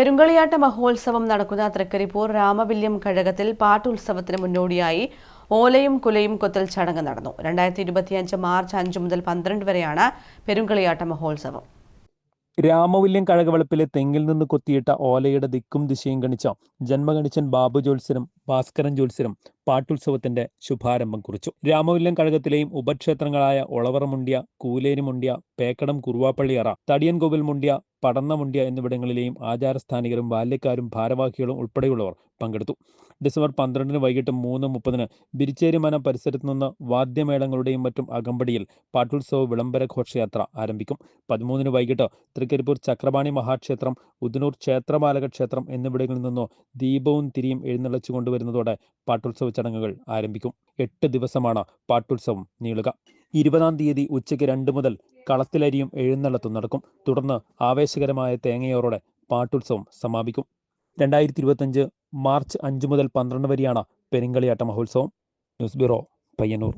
പെരുങ്കളിയാട്ട മഹോത്സവം നടക്കുന്ന തൃക്കരിപ്പൂർ രാമവില്യം കഴകത്തിൽ പാട്ടുത്സവത്തിന് മുന്നോടിയായി ഓലയും കുലയും കൊത്തൽ ചടങ്ങ് നടന്നു. രണ്ടായിരത്തി ഇരുപത്തിയഞ്ച് മാർച്ച് അഞ്ച് മുതൽ പന്ത്രണ്ട് വരെയാണ് പെരുങ്കളിയാട്ട മഹോത്സവം. രാമവില്യം കഴകവളപ്പിലെ തെങ്ങിൽ നിന്ന് കൊത്തിയിട്ട ഓലയുടെ ദിക്കും ദിശയും ഗണിച്ച ജന്മഗണിച്ചൻ ബാബു ജോത്സ്യനും ഭാസ്കരൻ ജോത്സ്യനും പാട്ടുത്സവത്തിന്റെ ശുഭാരംഭം കുറിച്ചു. രാമവില്ലം കഴകത്തിലെയും ഉപക്ഷേത്രങ്ങളായ ഒളവറമുണ്ടിയ കൂലേരിമുണ്ടിയ പേക്കടം കുറുവാപ്പള്ളിയറ തടിയൻകോവിൽ മുണ്ടിയ പടന്ന മുണ്ടിയ എന്നിവിടങ്ങളിലെയും ആചാരസ്ഥാനികരും ബാല്യക്കാരും ഭാരവാഹികളും ഉൾപ്പെടെയുള്ളവർ പങ്കെടുത്തു. ഡിസംബർ പന്ത്രണ്ടിന് വൈകിട്ട് മൂന്ന് മുപ്പതിന് ബിരിച്ചേരി മന പരിസരത്തു നിന്ന് വാദ്യമേളങ്ങളുടെയും മറ്റും അകമ്പടിയിൽ പാട്ടുത്സവ വിളംബര ഘോഷയാത്ര ആരംഭിക്കും. പതിമൂന്നിന് വൈകിട്ട് തൃക്കരിപ്പൂർ ചക്രപാണി മഹാക്ഷേത്രം ഉദനൂർ ക്ഷേത്രപാലക ക്ഷേത്രം എന്നിവിടങ്ങളിൽ നിന്നോ ദീപവും തിരിയും എഴുന്നള്ളിച്ചു കൊണ്ടുവരുന്നതോടെ പാട്ടുത്സവ ചടങ്ങുകൾ ആരംഭിക്കും. എട്ട് ദിവസമാണ് പാട്ടുത്സവം നീളുക. ഇരുപതാം തീയതി ഉച്ചയ്ക്ക് രണ്ട് മുതൽ കളത്തിലരിയും എഴുന്നള്ളത്തും നടക്കും. തുടർന്ന് ആവേശകരമായ തേങ്ങയോറോടെ പാട്ടുത്സവം സമാപിക്കും. രണ്ടായിരത്തി ഇരുപത്തഞ്ച് മാർച്ച് അഞ്ച് മുതൽ പന്ത്രണ്ട് വരെയാണ് പെരിങ്കളിയാട്ട മഹോത്സവം. News bureau Payyanur.